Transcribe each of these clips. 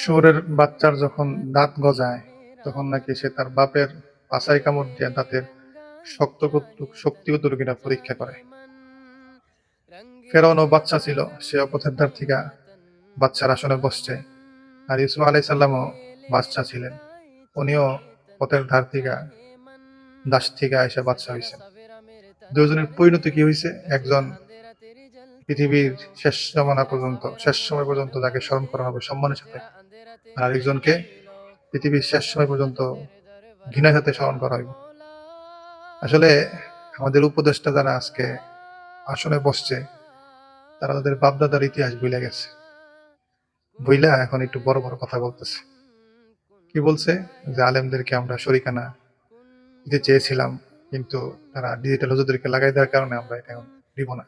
শুয়োরের বাচ্চার যখন দাঁত গজায়, তখন নাকি সে তার বাপের পাশাই কামড় দিয়ে দাঁতের শক্ত শক্তি কতটুকু কিনা পরীক্ষা করে। ফেরাউনও বাচ্চা ছিল, সে পথের ধার থেকে বাচ্চার আসনে বসছে। আর ইউসুফ আলাই সাল্লামও বাচ্চা ছিলেন। উনিও পথের ধার থেকে, দাস থেকে এসে বাচ্চা হয়েছে দুজনের পরিণতি কি হয়েছে একজন পৃথিবীর শেষ জমানা পর্যন্ত, শেষ সময় পর্যন্ত যাকে স্মরণ করা হবে সম্মানের সাথে। আর একজনকে পৃথিবীর শেষ সময় পর্যন্ত ঘৃণার সাথে স্মরণ করা হইব আসলে আমাদের উপদেষ্টা যারা আজকে আসনে বসছে, তারা তাদের বাপদাদার ইতিহাস ভুলে গেছে। বুইলা এখন একটু বড় বড় কথা বলতেছে। কি বলছে? যে আলেমদেরকে আমরা শরিকানা দিতে চেয়েছিলাম, কিন্তু তারা ডিজিটাল হুজুরদেরকে লাগাই দেওয়ার কারণে আমরা এটা এখন দিব না।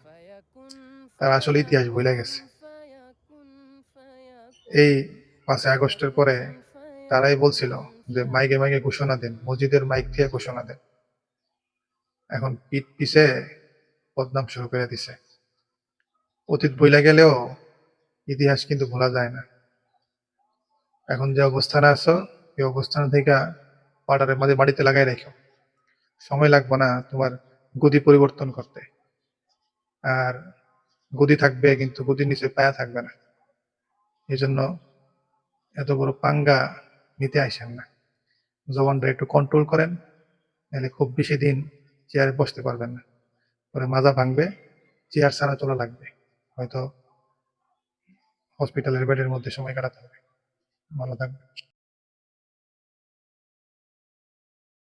তারা আসলে ইতিহাস ভুলে গেছে। এই পাঁচই আগস্টের পরে তারাই বলছিল যে, মাইকে মাইকে ঘোষণা দেন, মসজিদের মাইক দিয়ে ঘোষণা দেন। এখন পিঠ পিছে বদনাম শুরু করে দিছে। অতীত বইলা গেলেও ইতিহাস কিন্তু ভোলা যায় না। এখন যে অবস্থানে আছো, এই অবস্থান থেকে পাড়ার মাঝে বাড়িতে লাগাই রেখো। সময় লাগবে না তোমার গদি পরিবর্তন করতে। আর গদি থাকবে, কিন্তু গদির নিচে পায়া থাকবে না। এই জন্য এত বড় পাঙ্গা নিতে আসেন না। জবানটা একটু কন্ট্রোল করেন, নাহলে খুব বেশি দিন চেয়ারে বসতে পারবেন না। পরে মাজা ভাঙবে চেয়ার ছাড়া চলা লাগবে। হয়তো হসপিটালের বেডের মধ্যে সময় কাটাতে হবে। ভালো থাকবে